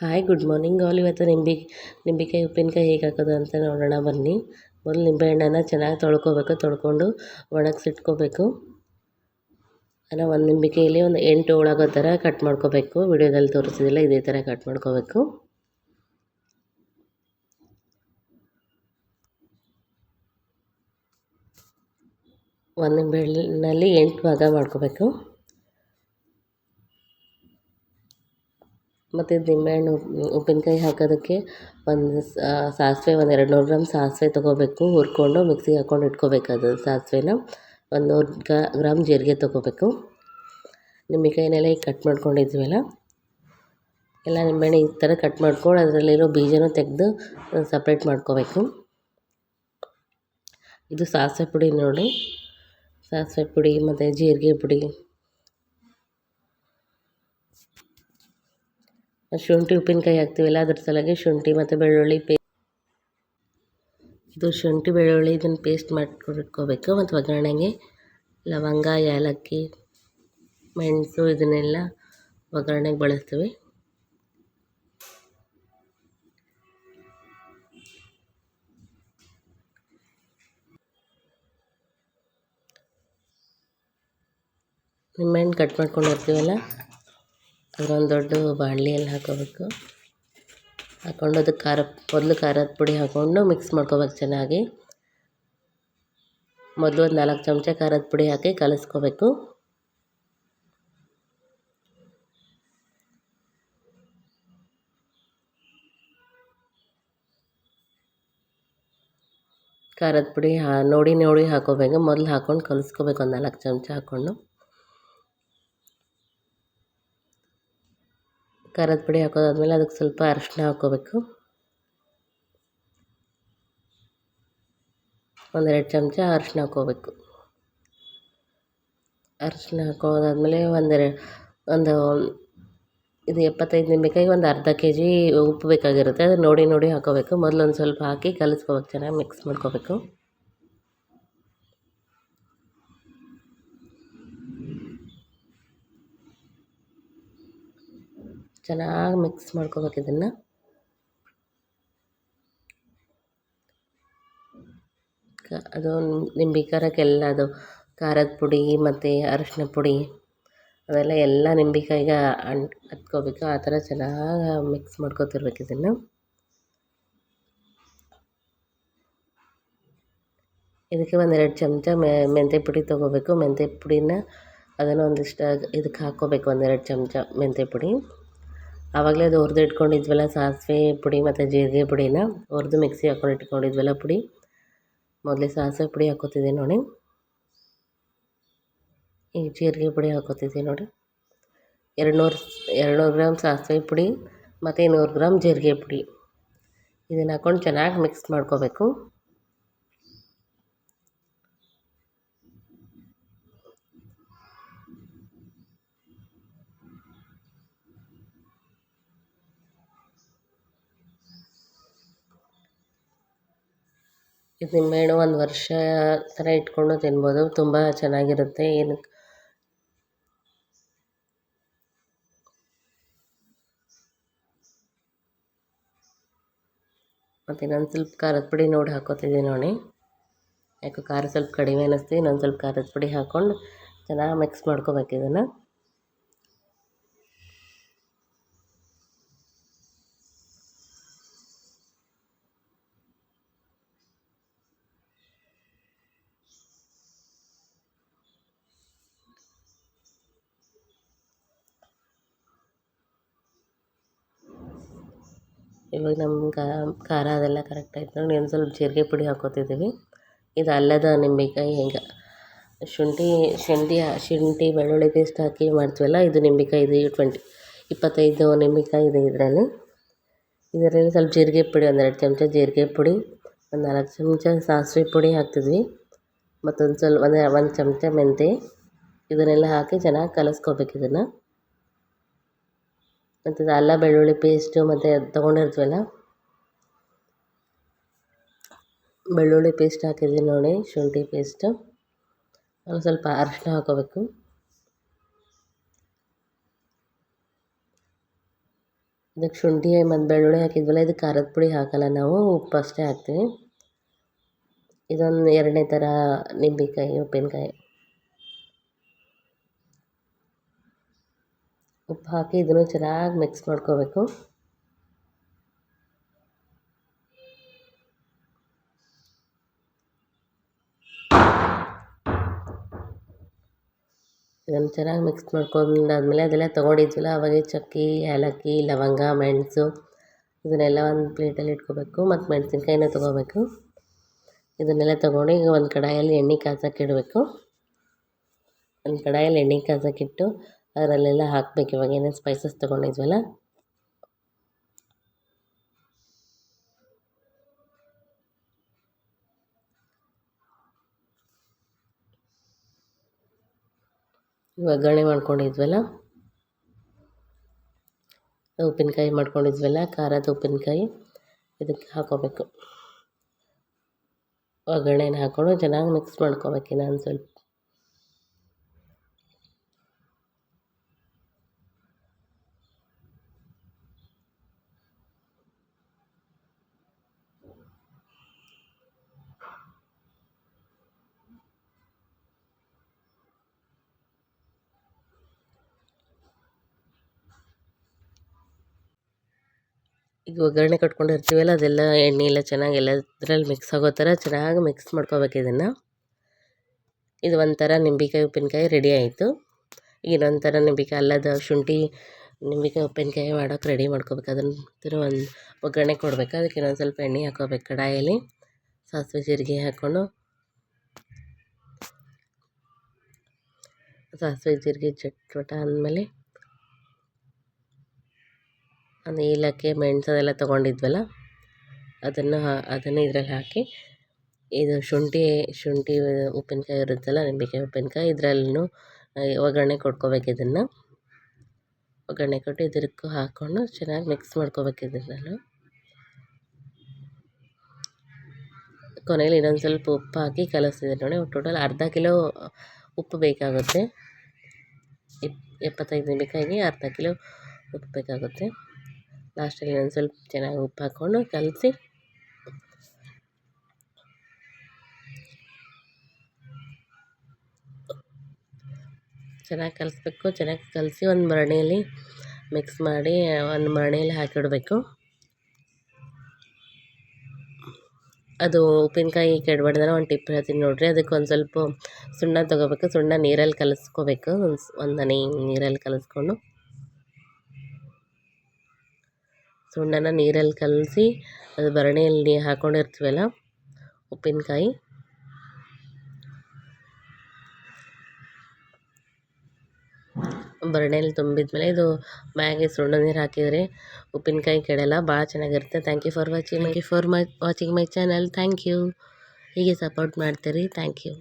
Hi good morning all ಇವತ್ತು ನಿಂಬೆ, ನಿಂಬೆಕಾಯಿ ಉಪ್ಪಿನಕಾಯಿ ಹೇಗೆ ಹಾಕೋದು ಅಂತ ನೋಡೋಣ, ಬನ್ನಿ. ಮೊದಲು ನಿಂಬೆಹಣ್ಣನ್ನು ಚೆನ್ನಾಗಿ ತೊಳ್ಕೊಬೇಕು, ತೊಳ್ಕೊಂಡು ಒಣಗಿಸಿಟ್ಕೋಬೇಕು. ಅಲ್ಲ, ಒಂದು ನಿಂಬೆಕಾಯಲ್ಲಿ ಒಂದು ಎಂಟು ಒಳಗೋ ಥರ ಕಟ್ ಮಾಡ್ಕೋಬೇಕು. ವಿಡಿಯೋದಲ್ಲಿ ತೋರಿಸಿದಿಲ್ಲ ಇದೇ ಥರ ಕಟ್ ಮಾಡ್ಕೋಬೇಕು. ಒಂದು ನಿಂಬೆಹಣ್ಣಿನಲ್ಲಿ ಎಂಟು ಭಾಗ ಮಾಡ್ಕೋಬೇಕು. ಮತ್ತು ನಿಂಬೆಹಣ್ಣು ಉಪ್ಪಿನಕಾಯಿ ಹಾಕೋದಕ್ಕೆ ಒಂದು ಸಾಸಿವೆ, ಒಂದು ಎರಡು ನೂರು ಗ್ರಾಮ್ ಸಾಸಿವೆ ತೊಗೋಬೇಕು. ಹುರ್ಕೊಂಡು ಮಿಕ್ಸಿಗೆ ಹಾಕ್ಕೊಂಡು ಇಟ್ಕೋಬೇಕು ಅದು ಸಾಸಿವೆನ. ಒಂದು ನೂರು ಗ್ರಾಮ್ ಜೀರಿಗೆ ತೊಗೋಬೇಕು. ನಿಂಬೆಕಾಯಿನೆಲ್ಲ ಈಗ ಕಟ್ ಮಾಡ್ಕೊಂಡಿದ್ವಲ್ಲ? ಎಲ್ಲ ನಿಂಬೆಹಣ್ಣು ಈ ಥರ ಕಟ್ ಮಾಡ್ಕೊಂಡು ಅದರಲ್ಲಿರೋ ಬೀಜನೂ ತೆಗೆದು ಸಪ್ರೇಟ್ ಮಾಡ್ಕೋಬೇಕು. ಇದು ಸಾಸಿವೆ ಪುಡಿ ನೋಡಿ. ಸಾಸಿವೆ ಪುಡಿ ಮತ್ತು ಜೀರಿಗೆ ಪುಡಿ. ಶುಂಠಿ, ಉಪ್ಪಿನಕಾಯಿ ಹಾಕ್ತೀವಲ್ಲ, ಅದ್ರ ಸಲಗೆ ಶುಂಠಿ ಮತ್ತು ಬೆಳ್ಳುಳ್ಳಿ ಪೇ ಇದು ಶುಂಠಿ, ಬೆಳ್ಳುಳ್ಳಿ ಇದನ್ನು ಪೇಸ್ಟ್ ಮಾಡ್ಕೊಂಡಿಟ್ಕೋಬೇಕು ಮತ್ತು ಒಗ್ಗರಣೆಗೆ ಲವಂಗ, ಏಲಕ್ಕಿ, ಮೆಣಸು ಇದನ್ನೆಲ್ಲ ಒಗ್ಗರಣೆಗೆ ಬಳಸ್ತೀವಿ. ನಿಂಬೆಹಣ್ಣು ಕಟ್ ಮಾಡ್ಕೊಂಡಿರ್ತೀವಲ್ಲ? ಅದೊಂದು ದೊಡ್ಡ ಬಾಣಲಿಯಲ್ಲಿ ಹಾಕೋಬೇಕು. ಹಾಕ್ಕೊಂಡು ಅದಕ್ಕೆ ಖಾರ, ಮೊದಲು ಖಾರದ ಪುಡಿ ಹಾಕ್ಕೊಂಡು ಮಿಕ್ಸ್ ಮಾಡ್ಕೋಬೇಕು ಚೆನ್ನಾಗಿ. ಮೊದಲು ಒಂದು ನಾಲ್ಕು ಚಮಚ ಖಾರದ ಪುಡಿ ಹಾಕಿ ಕಲಿಸ್ಕೋಬೇಕು. ಖಾರದ ಪುಡಿ ಹಾ, ನೋಡಿ ನೋಡಿ ಹಾಕೋಬೇಕು. ಮೊದಲು ಹಾಕ್ಕೊಂಡು ಕಲಿಸ್ಕೋಬೇಕು ಒಂದು ನಾಲ್ಕು ಚಮಚ ಹಾಕ್ಕೊಂಡು ಖಾರದ ಪುಡಿ ಹಾಕೋದಾದ್ಮೇಲೆ ಅದಕ್ಕೆ ಸ್ವಲ್ಪ ಅರಿಶಿನ ಹಾಕ್ಕೋಬೇಕು ಒಂದೆರಡು ಚಮಚ ಅರಿಶಿನ ಹಾಕ್ಕೋಬೇಕು ಅರಿಶಿನ ಹಾಕೋದಾದ್ಮೇಲೆ ಒಂದೆರಡು, ಒಂದು ಇದು ಎಪ್ಪತ್ತೈದು ನಿಂಬೆಕಾಯಿಗೆ ಒಂದು ಅರ್ಧ ಕೆ ಜಿ ಉಪ್ಪು ಬೇಕಾಗಿರುತ್ತೆ. ಅದನ್ನು ನೋಡಿ ನೋಡಿ ಹಾಕ್ಕೋಬೇಕು ಮೊದಲು ಸ್ವಲ್ಪ ಹಾಕಿ ಕಲಿಸ್ಕೋಬೇಕು, ಚೆನ್ನಾಗಿ ಮಿಕ್ಸ್ ಮಾಡ್ಕೋಬೇಕು. ಚೆನ್ನಾಗಿ ಮಿಕ್ಸ್ ಮಾಡ್ಕೋಬೇಕು ಇದನ್ನು. ಅದು ನಿಂಬೆ ಖಾರಕ್ಕೆಲ್ಲ ಅದು ಖಾರದ ಪುಡಿ ಮತ್ತು ಅರಿಶಿನ ಪುಡಿ ಅದೆಲ್ಲ ಎಲ್ಲ ನಿಂಬೆಕಾಯಿಗೆ ಅಂಟ್ ಹತ್ಕೋಬೇಕು. ಆ ಥರ ಚೆನ್ನಾಗಿ ಮಿಕ್ಸ್ ಮಾಡ್ಕೊತಿರ್ಬೇಕು ಇದನ್ನು. ಇದಕ್ಕೆ ಒಂದೆರಡು ಚಮಚ ಮೆಂತ್ಯ ಪುಡಿ ತೊಗೋಬೇಕು. ಮೆಂತ್ಯ ಪುಡಿನ ಅದನ್ನು ಒಂದಿಷ್ಟು ಇದಕ್ಕೆ ಹಾಕ್ಕೋಬೇಕು ಒಂದೆರಡು ಚಮಚ ಮೆಂತ್ಯ ಪುಡಿ. ಆವಾಗಲೇ ಅದು ಹುರಿದು ಇಟ್ಕೊಂಡಿದ್ವಲ್ಲ ಸಾಸಿವೆ ಪುಡಿ ಮತ್ತು ಜೀರಿಗೆ ಪುಡಿನ. ಹುರಿದು ಮಿಕ್ಸಿ ಹಾಕೊಂಡು ಇಟ್ಕೊಂಡಿದ್ವಲ್ಲ ಪುಡಿ. ಮೊದಲೇ ಸಾಸಿವೆ ಪುಡಿ ಹಾಕೋತಿದ್ದೆ ನೋಡಿ. ಈಗ ಜೀರಿಗೆ ಪುಡಿ ಹಾಕೋತಿದ್ದೆ ನೋಡಿ. ಎರಡುನೂರು ಎರಡುನೂರು ಎರಡು ನೂರು ಗ್ರಾಮ್ ಸಾಸಿವೆ ಪುಡಿ ಮತ್ತು ಇನ್ನೂರು ಗ್ರಾಮ್ ಜೀರಿಗೆ ಪುಡಿ. ಇದನ್ನು ಹಾಕ್ಕೊಂಡು ಚೆನ್ನಾಗಿ ಮಿಕ್ಸ್ ಮಾಡ್ಕೋಬೇಕು. ಇದು ನಿಂಬೆಹಣ್ಣು ಒಂದು ವರ್ಷ ಥರ ಇಟ್ಕೊಂಡು ತಿನ್ಬೋದು. ತುಂಬ ಚೆನ್ನಾಗಿರುತ್ತೆ. ಏನು ಮತ್ತು ಇನ್ನೊಂದು ಸ್ವಲ್ಪ ಖಾರದ ಪುಡಿ ನೋಡಿ ಹಾಕೋತಿದ್ದೀನಿ ನೋಡಿ. ಯಾಕೋ ಖಾರ ಸ್ವಲ್ಪ ಕಡಿಮೆ ಅನ್ನಿಸ್ತು. ಇನ್ನೊಂದು ಸ್ವಲ್ಪ ಖಾರದ ಪುಡಿ ಹಾಕ್ಕೊಂಡು ಚೆನ್ನಾಗಿ ಮಿಕ್ಸ್ ಮಾಡ್ಕೋಬೇಕು ಇದನ್ನು. ಇವಾಗ ನಮ್ಗೆ ಖಾರ ಅದೆಲ್ಲ ಕರೆಕ್ಟ್ ಆಯ್ತು ನೋಡಿ ಸ್ವಲ್ಪ ಜೀರಿಗೆ ಪುಡಿ ಹಾಕೋತಿದ್ದೀವಿ. ಇದು ಅಲ್ಲದ ನಿಂಬೆಕಾಯಿ ಹೆಂಗೆ? ಶುಂಠಿ ಶುಂಠಿ ಶುಂಠಿ ಬೆಳ್ಳುಳ್ಳಿ ಪೇಸ್ಟ್ ಹಾಕಿ ಮಾಡ್ತೀವಲ್ಲ, ಇದು ನಿಂಬೆಕಾಯಿ, ಇದು ಟ್ವೆಂಟಿ ಇಪ್ಪತ್ತೈದು ನಿಂಬೆಕಾಯಿ ಇದೆ ಇದರಲ್ಲಿ. ಇದರಲ್ಲಿ ಸ್ವಲ್ಪ ಜೀರಿಗೆ ಪುಡಿ ಒಂದೆರಡು ಚಮಚ ಜೀರಿಗೆ ಪುಡಿ, ಒಂದು ನಾಲ್ಕು ಚಮಚ ಸಾಸಿವೆ ಪುಡಿ ಹಾಕ್ತಿದ್ವಿ. ಮತ್ತೊಂದು ಸ್ವಲ್ಪ, ಒಂದು ಒಂದು ಚಮಚ ಮೆಂತ್ಯ. ಇದನ್ನೆಲ್ಲ ಹಾಕಿ ಚೆನ್ನಾಗಿ ಕಲಸ್ಕೋಬೇಕು ಇದನ್ನು. ಮತ್ತು ಇದು ಅಲ್ಲ ಬೆಳ್ಳುಳ್ಳಿ ಪೇಸ್ಟು ಮತ್ತು ತೊಗೊಂಡಿರ್ತೀವಲ್ಲ? ಬೆಳ್ಳುಳ್ಳಿ ಪೇಸ್ಟ್ ಹಾಕಿದ್ದೀನಿ ನೋಡಿ, ಶುಂಠಿ ಪೇಸ್ಟು ಒಂದು ಸ್ವಲ್ಪ ಅರಿಶಿನ ಹಾಕೋಬೇಕು. ಇದಕ್ಕೆ ಶುಂಠಿ ಮತ್ತು ಬೆಳ್ಳುಳ್ಳಿ ಹಾಕಿದ್ವಲ್ಲ ಇದಕ್ಕೆ ಖಾರದ ಪುಡಿ ಹಾಕಲ್ಲ ನಾವು, ಉಪ್ಪು ಅಷ್ಟೇ ಹಾಕ್ತೀವಿ. ಇದೊಂದು ಎರಡನೇ ಥರ ನಿಂಬೆಕಾಯಿ, ಉಪ್ಪಿನಕಾಯಿ. ಉಪ್ಪು ಹಾಕಿ ಇದನ್ನು ಚೆನ್ನಾಗಿ ಮಿಕ್ಸ್ ಮಾಡ್ಕೋಬೇಕು. ಇದನ್ನು ಚೆನ್ನಾಗಿ ಮಿಕ್ಸ್ ಮಾಡ್ಕೊಂಡಾದ್ಮೇಲೆ ಅದೆಲ್ಲ ತೊಗೊಂಡಿದ್ವಲ್ಲ, ಅವಾಗೆ ಚಕ್ಕಿ, ಏಲಕ್ಕಿ, ಲವಂಗ, ಮೆಣಸು ಇದನ್ನೆಲ್ಲ ಒಂದು ಪ್ಲೇಟಲ್ಲಿ ಇಟ್ಕೋಬೇಕು ಮತ್ತು ಮೆಣಸಿನ್ಕಾಯಿನ ತೊಗೋಬೇಕು. ಇದನ್ನೆಲ್ಲ ತೊಗೊಂಡು ಈಗ ಒಂದು ಕಡಾಯಲ್ಲಿ ಎಣ್ಣೆ ಕಾಯ್ಸಕ್ಕೆ ಇಡಬೇಕು. ಒಂದು ಕಡಾಯಲ್ಲಿ ಎಣ್ಣೆ ಕಾಯ್ಸಕ್ಕಿಟ್ಟು ಅದರಲ್ಲೆಲ್ಲ ಹಾಕ್ಬೇಕು. ಇವಾಗ ಏನೇನು ಸ್ಪೈಸಸ್ ತೊಗೊಂಡಿದ್ವಲ್ಲ? ಒಗ್ಗರಣೆ ಮಾಡ್ಕೊಂಡಿದ್ವಲ್ಲ? ಉಪ್ಪಿನಕಾಯಿ ಮಾಡ್ಕೊಂಡಿದ್ವಲ್ಲ? ಖಾರದ ಉಪ್ಪಿನಕಾಯಿ. ಇದಕ್ಕೆ ಹಾಕೋಬೇಕು. ಒಗ್ಗರಣೆನ ಹಾಕ್ಕೊಂಡು ಚೆನ್ನಾಗಿ ಮಿಕ್ಸ್ ಮಾಡ್ಕೋಬೇಕು. ಇನ್ನೊಂದು ಸ್ವಲ್ಪ. ಈಗ ಒಗ್ಗರಣೆ ಕಟ್ಕೊಂಡಿರ್ತೀವಲ್ಲ ಅದೆಲ್ಲ ಎಣ್ಣೆ ಎಲ್ಲ ಚೆನ್ನಾಗಿ ಎಲ್ಲದ್ರಲ್ಲಿ ಮಿಕ್ಸ್ ಆಗೋ ಥರ ಚೆನ್ನಾಗಿ ಮಿಕ್ಸ್ ಮಾಡ್ಕೋಬೇಕು ಇದನ್ನು. ಇದು ಒಂಥರ ನಿಂಬೆಕಾಯಿ, ಉಪ್ಪಿನಕಾಯಿ ರೆಡಿ ಆಯಿತು. ಈಗ ಇನ್ನೊಂಥರ ನಿಂಬೆಕಾಯಿ, ಅಲ್ಲದ ಶುಂಠಿ, ನಿಂಬೆಕಾಯಿ, ಉಪ್ಪಿನಕಾಯಿ ಮಾಡೋಕೆ ರೆಡಿ ಮಾಡ್ಕೋಬೇಕು. ಅದನ್ನು ತಿರು ಒಂದು ಒಗ್ಗರಣೆ ಕೊಡಬೇಕು. ಅದಕ್ಕೆ ಇನ್ನೊಂದು ಸ್ವಲ್ಪ ಎಣ್ಣೆ ಹಾಕೋಬೇಕು ಕಡಾಯಲ್ಲಿ. ಸಾಸಿವೆ ಜೀರಿಗೆ ಹಾಕ್ಕೊಂಡು. ಸಾಸಿವೆ ಜೀರಿಗೆ, ಚಟ್ಪಟ ಅಂದಮೇಲೆ ಒಂದು ಏಲಕ್ಕಿ, ಮೆಣಸು ಅದೆಲ್ಲ ತೊಗೊಂಡಿದ್ವಲ್ಲ, ಅದನ್ನು ಅದನ್ನು ಇದ್ರಲ್ಲಿ ಹಾಕಿ, ಇದು ಶುಂಠಿ ಶುಂಠಿ ಉಪ್ಪಿನಕಾಯಿ ಇರುತ್ತಲ್ಲ, ನಿಂಬೆಕಾಯಿ ಉಪ್ಪಿನಕಾಯಿ, ಇದರಲ್ಲೂ ಒಗ್ಗರಣೆ ಕೊಟ್ಕೋಬೇಕು ಇದನ್ನು. ಒಗ್ಗರಣೆ ಕೊಟ್ಟು ಇದಕ್ಕೂ ಹಾಕ್ಕೊಂಡು ಚೆನ್ನಾಗಿ ಮಿಕ್ಸ್ ಮಾಡ್ಕೋಬೇಕು ಇದನ್ನೆಲ್ಲ. ಕೊನೆಯಲ್ಲಿ ಇನ್ನೊಂದು ಸ್ವಲ್ಪ ಉಪ್ಪು ಹಾಕಿ ಕಲಿಸ್ತಿದ್ದೆ ನೋಡಿ ಟೋಟಲ್ ಅರ್ಧ ಕಿಲೋ ಉಪ್ಪು ಬೇಕಾಗುತ್ತೆ. ಇಪ್, ಎಪ್ಪತ್ತೈದು ನಿಂಬೆಕಾಯಿಗೆ ಅರ್ಧ ಕಿಲೋ ಉಪ್ಪು ಬೇಕಾಗುತ್ತೆ. ಲಾಸ್ಟಲ್ಲಿ ಒಂದು ಸ್ವಲ್ಪ ಚೆನ್ನಾಗಿ ಉಪ್ಪು ಹಾಕ್ಕೊಂಡು ಕಲಸಿ. ಚೆನ್ನಾಗಿ ಕಲಿಸ್ಬೇಕು, ಚೆನ್ನಾಗಿ ಕಲಸಿ ಒಂದು ಮರಣೆಯಲ್ಲಿ ಮಿಕ್ಸ್ ಮಾಡಿ, ಒಂದು ಮರಣೆಯಲ್ಲಿ ಹಾಕಿಡಬೇಕು. ಅದು ಉಪ್ಪಿನಕಾಯಿ ಕೆಡಬಾರ್ದನ ಒಂದು ಟಿಪ್ ಹೇಳ್ತೀನಿ ನೋಡಿರಿ, ಅದಕ್ಕೆ ಒಂದು ಸ್ವಲ್ಪ ಸುಣ್ಣ ತೊಗೋಬೇಕು, ಸುಣ್ಣ ನೀರಲ್ಲಿ ಕಲಿಸ್ಕೋಬೇಕು, ಒಂದು ಒಂದು ನೀರಲ್ಲಿ ಕಲಿಸ್ಕೊಂಡು. ಸುಣ್ಣನ ನೀರಲ್ಲಿ ಕಲಸಿ, ಅದು ಭರಣಿಯಲ್ಲಿ ಹಾಕ್ಕೊಂಡಿರ್ತೀವಲ್ಲ ಉಪ್ಪಿನಕಾಯಿ. ಭರಣಿಯಲ್ಲಿ ತುಂಬಿದ್ಮೇಲೆ ಇದು ಮ್ಯಾಗೆ ಸುಣ್ಣ ನೀರು ಹಾಕಿದರೆ ಉಪ್ಪಿನಕಾಯಿ ಕೆಡಲ್ಲ, ಭಾಳ ಚೆನ್ನಾಗಿರುತ್ತೆ. Thank you for watching for my watching my channel thank you ಹೀಗೆ ಸಪೋರ್ಟ್ ಮಾಡ್ತೀರಿ. Thank you